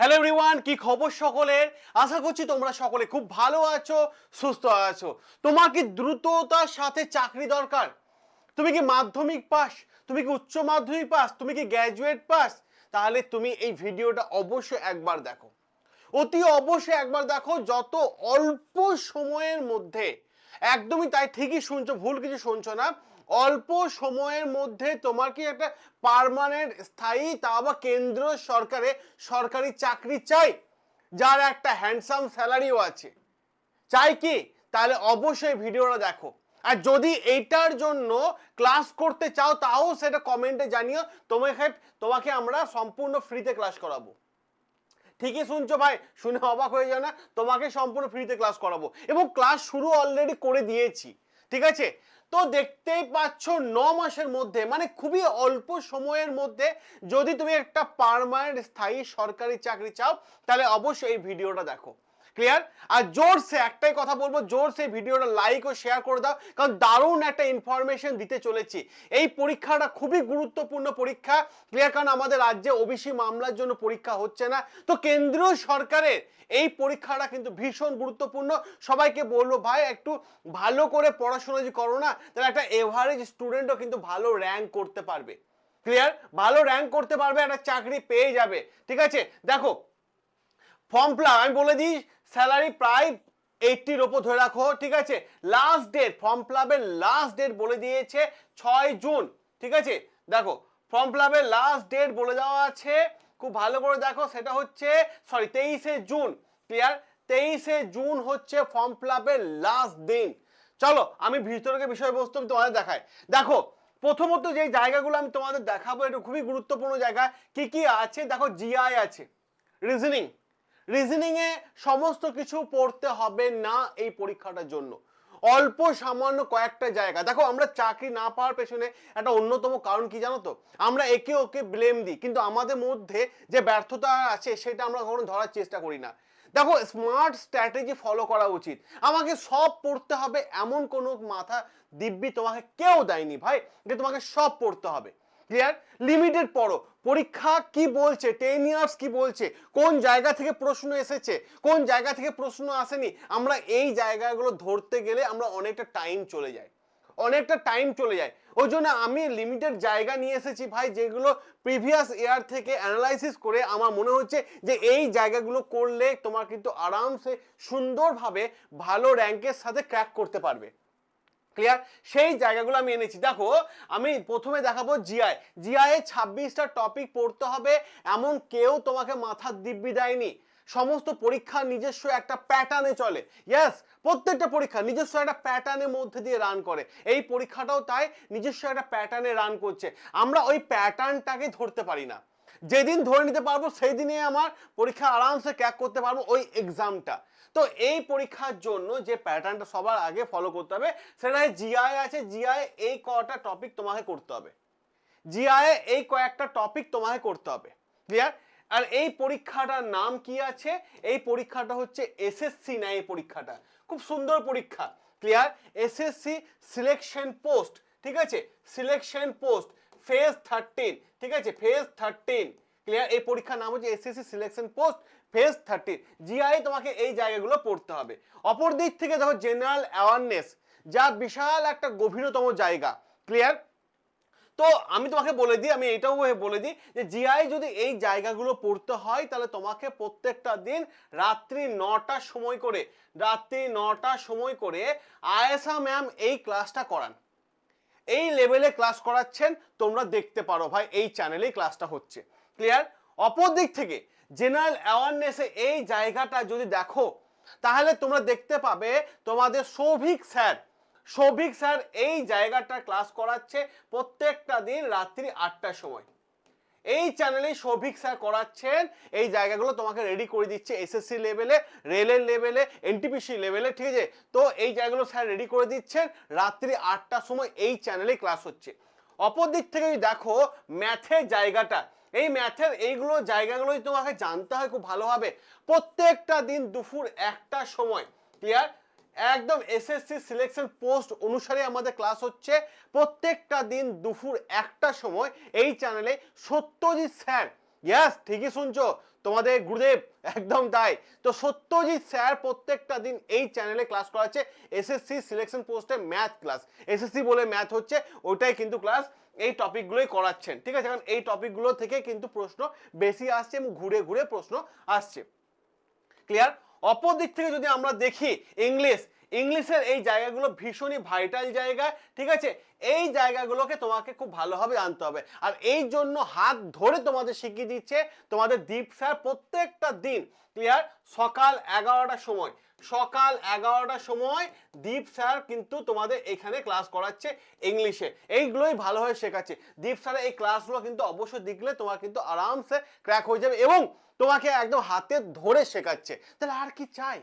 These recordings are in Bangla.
হ্যালো এভরিওয়ান কি খবর সকলের? আশা করছি তোমরা সকলে খুব ভালো আছো, সুস্থ আছো। তোমার কি দ্রুততার সাথে চাকরি দরকার। তুমি কি মাধ্যমিক পাস? তুমি কি উচ্চ মাধ্যমিক পাস? তুমি কি গ্র্যাজুয়েট পাস? তাহলে তুমি এই ভিডিওটা অবশ্যই একবার দেখো। অতি অবশ্যই একবার দেখো, যত অল্প সময়ের মধ্যে। একদমই তাই, ঠিকই শুনছো, ভুল কিছু শুনছো না। অল্প সময়ের মধ্যে তোমার কি একটা পার্মানেন্ট স্থায়ী তা বা কেন্দ্র সরকারে সরকারি চাকরি চাই? যার একটা হ্যান্ডসাম স্যালারিও আছে। চাই কি? তাহলে অবশ্যই ভিডিওটা দেখো। আর যদি এইটার জন্য ক্লাস করতে চাও, তাও সেটা কমেন্টে জানিও। তোমাকে তোমাকে আমরা সম্পূর্ণ ফ্রিতে ক্লাস করাবো। ঠিকই শুনছো ভাই? শুনে অবাক হয়ে যাও না? তোমাকে সম্পূর্ণ ফ্রিতে ক্লাস করাবো। এবং ক্লাস শুরু অলরেডি করে দিয়েছি। ঠিক আছে? তো দেখতেই পাচ্ছ ন মাসের মধ্যে মানে খুবই অল্প সময়ের মধ্যে যদি তুমি একটা পারমানেন্ট স্থায়ী সরকারি চাকরি চাও, তাহলে অবশ্যই এই ভিডিওটা দেখো। ক্লিয়ার আর জোরসে একটাই কথা বলব, জোরসে ভিডিওটা লাইক ও শেয়ার করে দাও, কারণ দারুণ একটা ইনফরমেশন দিতে চলেছি। এই পরীক্ষাটা খুবই গুরুত্বপূর্ণ পরীক্ষা ক্লিয়ার কারণ আমাদের রাজ্যে ওবিসি মামলার জন্য পরীক্ষা হচ্ছে না। তো কেন্দ্রীয় সরকারের এই পরীক্ষাটা কিন্তু ভীষণ গুরুত্বপূর্ণ। সবাইকে বলব, ভাই, একটু ভালো করে পড়াশোনা যদি করো না, তাহলে একটা এভারেজ স্টুডেন্টও কিন্তু ভালো র্যাঙ্ক করতে পারবে। ক্লিয়ার ভালো র্যাঙ্ক করতে পারবে, একটা চাকরি পেয়ে যাবে। ঠিক আছে? দেখো ফর্ম ফিল আমি বলে দিই স্যালারি প্রায় এইটটির ওপর ধরে রাখো, ঠিক আছে? লাস্ট ডেট ফর্ম ফিলাপের লাস্ট ডেট বলে দিয়েছে ছয় জুন, ঠিক আছে? দেখো ফর্ম ফিলাপের লাস্ট ডেট বলে দেওয়া আছে, খুব ভালো করে দেখো, সেটা হচ্ছে সরি তেইশে জুন ক্লিয়ার তেইশে জুন হচ্ছে ফর্ম ফিলাপের লাস্ট দিন। চলো, আমি ভিতরকে বিষয়বস্তু তোমাদের দেখাই। দেখো, প্রথমত যে জায়গাগুলো আমি তোমাদের দেখাবো, এটা খুবই গুরুত্বপূর্ণ জায়গা, কি কি আছে? দেখো জিআই আছে রিজনিং রিজনিং এ সমস্ত কিছু পড়তে হবে না এই পরীক্ষাটার জন্য। অল্প সামান্য কয়েকটা জায়গা। দেখো, আমরা চাকরি না পাওয়ার পেছনে একটা অন্যতম কারণ কি জানো তো? আমরা একে ওকে ব্লেম দিই, কিন্তু আমাদের মধ্যে যে ব্যর্থতা আছে সেটা আমরা কখনো ধরার চেষ্টা করি না। দেখো স্মার্ট স্ট্র্যাটেজি ফলো করা উচিত। আমাকে সব পড়তে হবে এমন কোনো মাথা দিব্যি তোমাকে কেউ দেয়নি ভাই, যে তোমাকে সব পড়তে হবে। ক্লিয়ার লিমিটেড পড়ো। পরীক্ষা কি বলছে? টেন ইয়ার্স কি বলছে? কোন জায়গা থেকে প্রশ্ন এসেছে? কোন জায়গা থেকে প্রশ্ন আসেনি? আমরা এই জায়গাগুলো ধরতে গেলে আমরা অনেকটা টাইম চলে যায় অনেকটা টাইম চলে যায় ওই জন্য আমি লিমিটেড জায়গা নিয়ে এসেছি ভাই, যেগুলো প্রিভিয়াস ইয়ার থেকে অ্যানালাইসিস করে আমার মনে হচ্ছে যে এই জায়গাগুলো করলে তোমার কিন্তু আরামসে সুন্দরভাবে ভালো র্যাঙ্কের সাথে ক্র্যাক করতে পারবে। ক্লিয়ার সেই জায়গাগুলো আমি এনেছি। দেখো, আমি প্রথমে দেখাবো জিআই জিআই এ ছাব্বিশটা টপিক পড়তে হবে, এমন কেউ তোমাকে মাথার দিব্যি দেয়নি। সমস্ত পরীক্ষা নিজস্ব একটা প্যাটার্নে চলে। ইয়াস প্রত্যেকটা পরীক্ষা নিজস্ব একটা প্যাটার্নের মধ্যে দিয়ে রান করে। এই পরীক্ষাটাও তাই, নিজস্ব একটা প্যাটার্নে রান করছে। আমরা ওই প্যাটার্নটাকে ধরতে পারি না। যেদিন ধরে নিতে পারব সেই দিনে আমার পরীক্ষা আরামসে ক্যাক করতে পারব ওই এক্সামটা তো এই পরীক্ষার জন্য যে প্যাটার্নটা সবার আগে ফলো করতে হবে সেটা জিআই আছে। জিআই এই কটা টপিক তোমাকে করতে হবে। জিআই এই কয়েকটা টপিক তোমাকে করতে হবে। ক্লিয়ার আর এই পরীক্ষাটার নাম কি আছে? এই পরীক্ষাটা হচ্ছে এসএসসি না এই পরীক্ষাটা? খুব সুন্দর পরীক্ষা। ক্লিয়ার এসএসসি সিলেকশন পোস্ট ঠিক আছে? সিলেকশন পোস্ট ফেজ থার্টিন ঠিক আছে? ফেজ থার্টিন ক্লিয়ার এই পরীক্ষার নাম হচ্ছে SSC selection post phase thirteen GI তোমাকে এই জায়গাগুলো পড়তে হবে। অপর দিক থেকে দেখো জেনারেল অ্যাওয়ারনেস যা বিশাল একটা গভীরতম জায়গা ক্লিয়ার তো আমি তোমাকে বলে দিই, আমি এটাও বলে দিই যে জিআই যদি এই জায়গাগুলো পড়তে হয়, তাহলে তোমাকে প্রত্যেকটা দিন রাত্রি নটার সময় করে, রাত্রি নটার সময় করে আয়েসা ম্যাম এই ক্লাসটা করান। এই লেভেলে ক্লাস করাচ্ছেন, তোমরা দেখতে পারো ভাই, এই চ্যানেলেই ক্লাসটা হচ্ছে। ক্লিয়ার অপর দিক থেকে জেনারেল অ্যাওয়ারনেসে এই জায়গাটা যদি দেখো, তাহলে তোমরা দেখতে পাবে তোমাদের সৌভিক স্যার সৌভিক স্যার এই জায়গাটা ক্লাস করাচ্ছে প্রত্যেকটা দিন রাত্রি আটটার সময়। এই চ্যানেলে সৌভিক স্যার করাচ্ছেন। এই জায়গাগুলো তোমাকে রেডি করে দিচ্ছে এসএসসি লেভেলে রেলের লেভেলে এনটিপিসি লেভেলে ঠিক আছে? তো এই জায়গাগুলো স্যার রেডি করে দিচ্ছেন। রাত্রি আটটার সময় এই চ্যানেলে ক্লাস হচ্ছে। অপর দিক থেকে যদি দেখো ম্যাথের জায়গাটা, এই ম্যাথের এইগুলো জায়গাগুলোই তোমাকে জানতে হয় খুব ভালোভাবে। প্রত্যেকটা দিন দুপুর একটার সময় ক্লিয়ার একদম এসএসসি সিলেকশন পোস্ট অনুসারে আমাদের ক্লাস হচ্ছে। প্রত্যেকটা দিন দুপুর একটার সময় এই চ্যানেলে সত্যজিৎ স্যার। ইয়াস ঠিকই শুনছো। তোমাদের গুরুদেব, একদম তাই। তো সত্যজিৎ স্যার প্রত্যেকটা দিন এই চ্যানেলে ক্লাস করাচ্ছে এসএসসি সিলেকশন পোস্টে ম্যাথ ক্লাস এসএসসি বলে ম্যাথ হচ্ছে ওটাই কিন্তু ক্লাস এই টপিকগুলোই করাচ্ছেন। ঠিক আছে? কারণ এই টপিকগুলো থেকে কিন্তু প্রশ্ন বেশি আসছে এবং ঘুরে ঘুরে প্রশ্ন আসছে। ক্লিয়ার অপর দিক থেকে যদি আমরা দেখি ইংলিশ ইংলিশের এই জায়গাগুলো ভীষণই ভাইটাল জায়গা, ঠিক আছে? এই জায়গাগুলোকে তোমাকে খুব ভালোভাবে আনতে হবে। আর এই জন্য হাত ধরে তোমাদের শিখিয়ে দিচ্ছে তোমাদের দীপ স্যার প্রত্যেকটা দিন ক্লিয়ার সকাল এগারোটার সময়, সকাল এগারোটার সময় দীপ স্যার কিন্তু তোমাদের এখানে ক্লাস করাচ্ছে ইংলিশে। এইগুলোই ভালোভাবে শেখাচ্ছে। দীপ স্যারের এই ক্লাসগুলো কিন্তু অবশ্যই দেখলে তোমার কিন্তু আরামসে ক্র্যাক হয়ে যাবে এবং তোমাকে একদম হাতে ধরে শেখাচ্ছে। তাহলে আর কি চাই?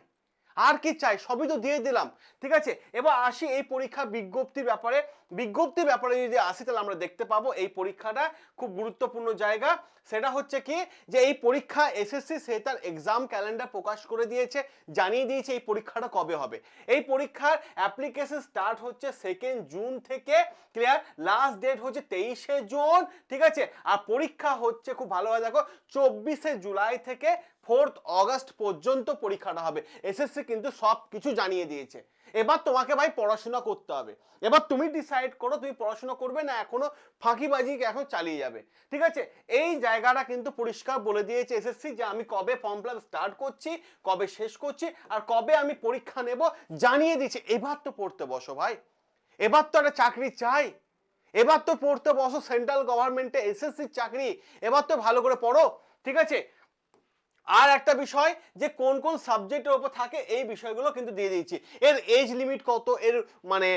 আর কি চাই? সবই তো দিয়ে দিলাম। ঠিক আছে? এবার আসি এই পরীক্ষা বিজ্ঞপ্তির ব্যাপারে। বিজ্ঞপ্তির ব্যাপারে যদি আসি, তাহলে আমরা দেখতে পাবো এই পরীক্ষাটা খুব গুরুত্বপূর্ণ জায়গা। সেটা হচ্ছে কি যে এই পরীক্ষা এসএসসি সে তার এক্সাম ক্যালেন্ডার প্রকাশ করে দিয়েছে, জানিয়ে দিয়েছে এই পরীক্ষাটা কবে হবে। এই পরীক্ষার অ্যাপ্লিকেশন স্টার্ট হচ্ছে সেকেন্ড জুন থেকে ক্লিয়ার লাস্ট ডেট হচ্ছে তেইশে জুন ঠিক আছে? আর পরীক্ষা হচ্ছে, খুব ভালোভাবে দেখো, চব্বিশে জুলাই থেকে ফোর্থ অগস্ট পর্যন্ত পরীক্ষাটা হবে। এসএসসি কিন্তু সব কিছু জানিয়ে দিয়েছে। এবার তোমাকে ভাই পড়াশোনা করতে হবে। এবার তুমি ডিসাইড করো তুমি পড়াশোনা করবে না এখনও ফাঁকিবাজি এখন চালিয়ে যাবে। ঠিক আছে? এই জায়গাটা কিন্তু পরিষ্কার বলে দিয়েছে এসএসসি যে আমি কবে ফর্ম ফিল স্টার্ট করছি, কবে শেষ করছি আর কবে আমি পরীক্ষা নেব জানিয়ে দিয়েছে। এবার তো পড়তে বসো ভাই। এবার তো একটা চাকরি চাই। এবার তো পড়তে বসো সেন্ট্রাল গভর্নমেন্টে এসএসসির চাকরি। এবার তো ভালো করে পড়ো। ঠিক আছে? আর একটা বিষয় যে কোন কোন সাবজেক্টের ওপর থাকে এই বিষয়গুলো কিন্তু দিয়ে দিয়েছি। এর এজ লিমিট কত, এর মানে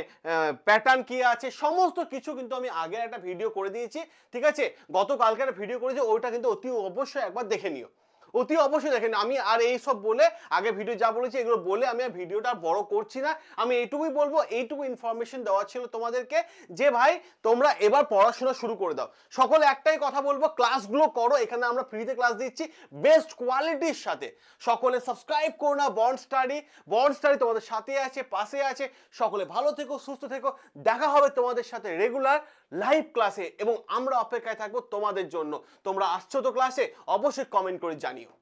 প্যাটার্ন কি আছে, সমস্ত কিছু কিন্তু আমি আগের একটা ভিডিও করে দিয়েছি, ঠিক আছে? গতকালকে একটা ভিডিও করেছি, ওইটা কিন্তু অতি অবশ্যই একবার দেখে নিও। অতি অবশ্যই দেখেন, আমি আর এই সব বলে, আগে ভিডিও যা বলেছি, এগুলো বলে আমি আর ভিডিওটা বড় করছি না। আমি এইটুকুই বলব, এইটুকু ইনফরমেশন দেওয়া ছিল তোমাদেরকে যে, ভাই, তোমরা এবার পড়াশোনা শুরু করে দাও। সকলে একটাই কথা বলব ক্লাসগুলো করো, এখানে আমরা ফ্রিতে ক্লাস দিচ্ছি বেস্ট কোয়ালিটির সাথে। সকলে সাবস্ক্রাইব করো না বন্ড স্টাডি বন্ড স্টাডি তোমাদের সাথে আছে, পাশে আছে। সকলে ভালো থেকো, সুস্থ থেকো, দেখা হবে তোমাদের সাথে রেগুলার লাইভ ক্লাসে এবং আমরা অপেক্ষায় থাকব তোমাদের জন্য। তোমরা আসছো তো ক্লাসে অবশ্যই কমেন্ট করে জানিও।